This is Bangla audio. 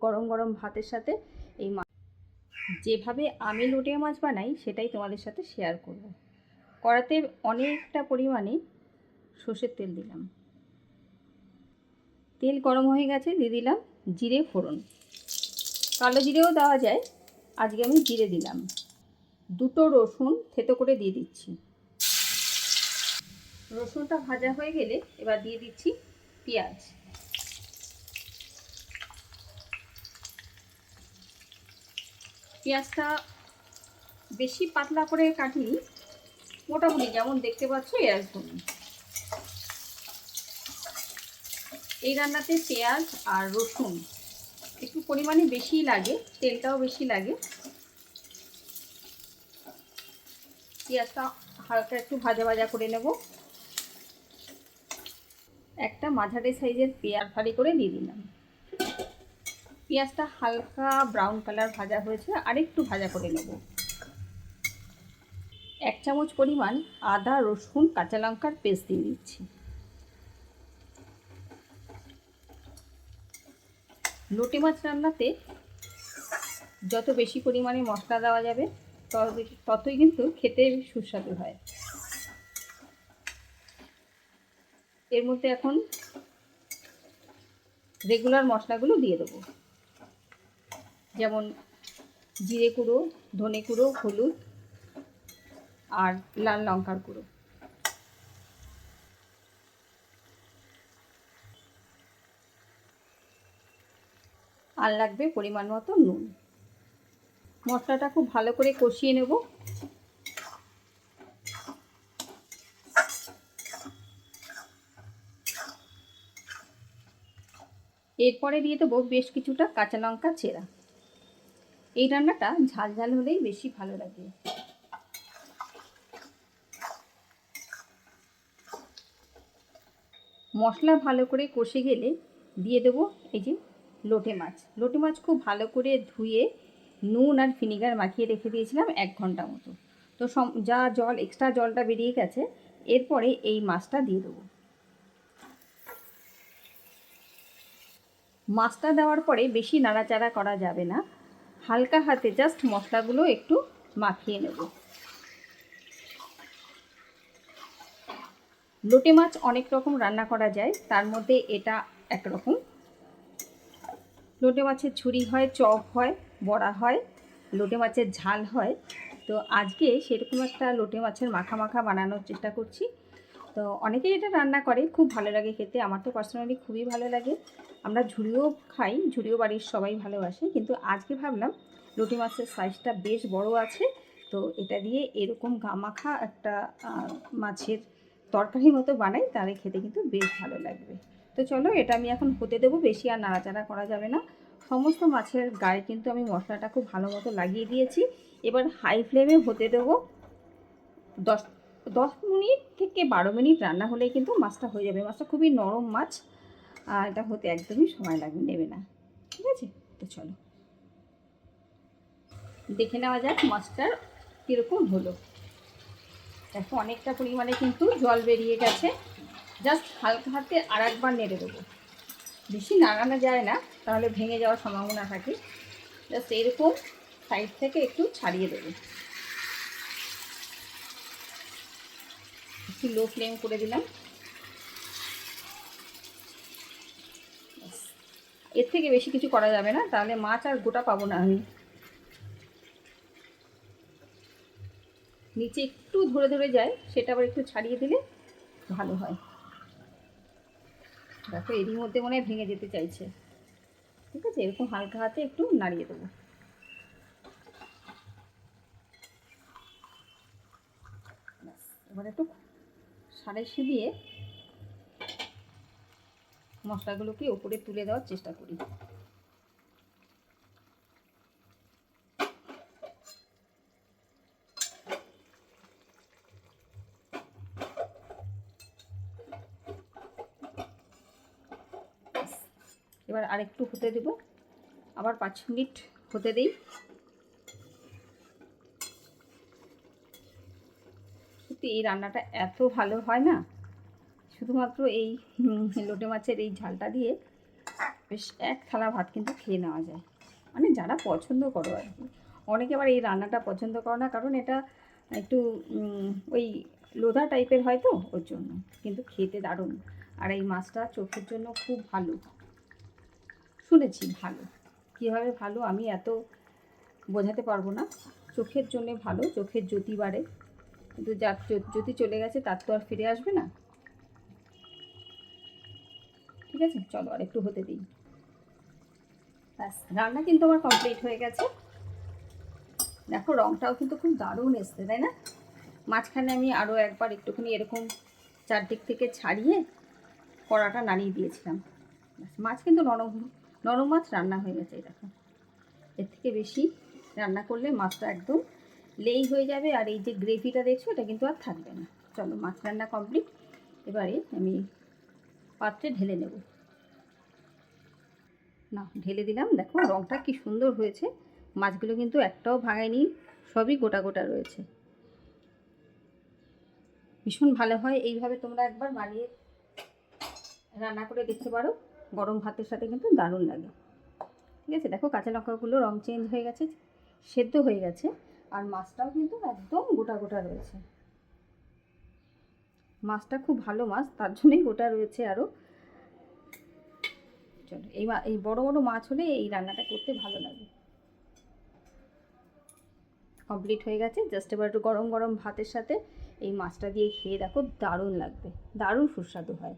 গরম গরম ভাতের সাথে এই মাছ যেভাবে আমি লোটিয়া মাছ বানাই, সেটাই তোমাদের সাথে শেয়ার করব। কড়াতে অনেকটা পরিমাণে সর্ষের তেল দিলাম। তেল গরম হয়ে গেছে, দিয়ে দিলাম জিরে ফোড়ন। কালো জিরেও দেওয়া যায়, আজকে আমি জিরে দিলাম। দুটো রসুন থেতো করে দিয়ে দিচ্ছি। রসুনটা ভাজা হয়ে গেলে এবার দিয়ে দিচ্ছি পেঁয়াজ। পেঁয়াজটা বেশি পাতলা করে কাটিনি, মোটামুটি যেমন দেখতে পাচ্ছ এরকম এই রান্নাতে পেঁয়াজ আর রসুন একটু পরিমাণে বেশি লাগে, তেলটাও বেশি লাগে। পেঁয়াজটা হালকা একটু ভাজা ভাজা করে নেব। একটা মাঝারি সাইজের পেঁয়াজ ফালি করে দিয়ে দিলাম। পেঁয়াজটা হালকা ব্রাউন কালার ভাজা হয়েছে, আরেকটু ভাজা করে নেব। এক চামচ পরিমাণ আদা, রসুন, কাঁচা লঙ্কার পেস্ট দিয়ে দিচ্ছি। লোটে মাছ রান্নাতে যত বেশি পরিমাণে মশলা দেওয়া যাবে ততই কিন্তু খেতে সুস্বাদু হয়। এর মধ্যে এখন রেগুলার মশলাগুলো দিয়ে দেবো। যেমন জিরে গুঁড়ো ধনে গুঁড়ো হলুদ আর লাল লঙ্কার গুঁড়ো আর লাগবে পরিমাণ মতো নুন। মশলাটা খুব ভালো করে কষিয়ে নেব। এরপরে দিয়ে দেবো বেশ কিছুটা কাঁচা লঙ্কা চেরা। এই রান্নাটা ঝাল ঝাল হলেই বেশি ভালো লাগে। মশলা ভালো করে কষে গেলে দিয়ে দেবো এই যে লোটে মাছ। লোটে মাছ খুব ভালো করে ধুয়ে নুন আর ভিনিগার মাখিয়ে রেখে দিয়েছিলাম এক ঘণ্টা মতো। তো যা জল এক্সট্রা জলটা বেরিয়ে গেছে, এরপরে এই মাছটা দিয়ে দেবো। মাছটা দেওয়ার পরে বেশি নাড়াচাড়া করা যাবে না। হালকা হাতে জাস্ট মশলাগুলো একটু মাখিয়ে নেব। লোটে মাছ অনেক রকম রান্না করা যায়, তার মধ্যে এটা একরকম। লোটে মাছের ছুরি হয়, চপ হয়, বড়া হয়, লোটে মাছের ঝাল হয়। তো আজকে সেরকম একটা লোটে মাছের মাখা মাখা বানানোর চেষ্টা করছি। তো অনেকেই এটা রান্না করে, খুব ভালো লাগে খেতে। আমার তো পার্সোনালি খুবই ভালো লাগে। আমরা ঝুড়িও খাই, ঝুড়িও বাড়ির সবাই ভালোবাসে, কিন্তু আজকে ভাবলাম লুটি মাছের সাইজটা বেশ বড় আছে, তো এটা দিয়ে এরকম গামাখা একটা মাছের তরকারি মতো বানাই, তাহলে খেতে কিন্তু বেশ ভালো লাগবে। তো চলো, এটা আমি এখন হতে দেবো, বেশি আর নাড়াচাড়া করা যাবে না। সমস্ত মাছের গায়ে কিন্তু আমি মশলাটা খুব ভালো মতো লাগিয়ে দিয়েছি। এবার হাই ফ্লেমে হতে দেবো দশ দশ মিনিট থেকে বারো মিনিট রান্না হলেই কিন্তু মাছটা হয়ে যাবে। মাছটা খুবই নরম মাছ। আর এটা হতে একদমই সময় লাগবে, নেবে না। ঠিক আছে? তো চলো। দেখে নেওয়া যাক মাছটার কীরকম হলো। দেখো, অনেকটা পরিমাণে কিন্তু জল বেরিয়ে গেছে। জাস্ট হালকা হাতে আর একবার নেড়ে দেবো। বেশি নাড়ানো যায় না, তাহলে ভেঙে যাওয়ার সম্ভাবনা থাকে। জাস্ট এরকম সাইড থেকে একটু ছাড়িয়ে দেবো। একটু লো ফ্লেম করে দিলাম। এর থেকে বেশি কিছু করা যাবে না, তাহলে মাছ আর গোটা পাবো না আমি। নিচে একটু ধরে ধরে যায়, সেটা আবার একটু ছাড়িয়ে দিলে ভালো হয়। দেখো এরই মধ্যে মনে হয় ভেঙে যেতে চাইছে। ঠিক আছে, এরকম হালকা হাতে একটু নাড়িয়ে দেবো এবার একটু সাড়াইশি দিয়ে মশলাগুলোকে ওপরে তুলে দেওয়ার চেষ্টা করি। এবার আরেকটু হতে দেব। আবার পাঁচ মিনিট হতে দিই। সত্যি এই রান্নাটা এত ভালো হয় না? শুধুমাত্র এই লোটে মাছের এই ঝালটা দিয়ে বেশ এক থালা ভাত কিন্তু খেয়ে নেওয়া যায়। মানে যারা পছন্দ করো আর কি। অনেকে আবার এই রান্নাটা পছন্দ করো না, কারণ এটা একটু ওই লোধা টাইপের হয় তো ওর জন্য। কিন্তু খেতে দারুণ। আর এই মাছটা চোখের জন্য খুব ভালো। শুনেছি ভালো। কীভাবে ভালো আমি এত বোঝাতে পারব না। চোখের জন্যে ভালো, চোখের জ্যোতি বাড়ে। কিন্তু জ্যো- জ্যোতি চলে গেছে, তার তো আর ফিরে আসবে না। ঠিক আছে? চলো আর একটু হতে দিই। ব্যাস, রান্না কিন্তু আমার কমপ্লিট হয়ে গেছে। দেখো, রংটাও কিন্তু খুব দারুণ এসছে, তাই না? মাঝখানে আমি আরও একবার একটুখানি এরকম চারদিক থেকে ছাড়িয়ে কড়াটা নাড়িয়ে দিয়েছিলাম। মাছ কিন্তু নরম নরম মাছ রান্না হয়ে গেছে দেখো। এর থেকে বেশি রান্না করলে মাছটা একদম লেই হয়ে যাবে আর এই যে গ্রেভিটা দেখছ, এটা কিন্তু আর থাকবে না। চলো, মাছ রান্না কমপ্লিট এবারে আমি পাত্রে ঢেলে নেব। না, ঢেলে দিলাম। দেখো, রংটা কি সুন্দর হয়েছে। মাছগুলো কিন্তু একটাও ভাঙায়নি, সবই গোটা গোটা রয়েছে। ভীষণ ভালো হয়। এইভাবে তোমরা একবার বানিয়ে রান্না করে দেখতে পারো। গরম ভাতের সাথে কিন্তু দারুণ লাগে। ঠিক আছে? দেখো, কাঁচা লঙ্কাগুলো রং চেঞ্জ হয়ে গেছে, সেদ্ধ হয়ে গেছে। আর মাছটাও কিন্তু একদম গোটা গোটা রয়েছে। মাছটা খুব ভালো মাছ, তার জন্যই গোটা রয়েছে আরও চলো, এই এই বড় বড় মাছ হলে এই রান্নাটা করতে ভালো লাগে। কমপ্লিট হয়ে গেছে জাস্ট এবার একটু গরম গরম ভাতের সাথে এই মাছটা দিয়ে খেয়ে দেখো, দারুণ লাগবে, দারুণ সুস্বাদু হয়।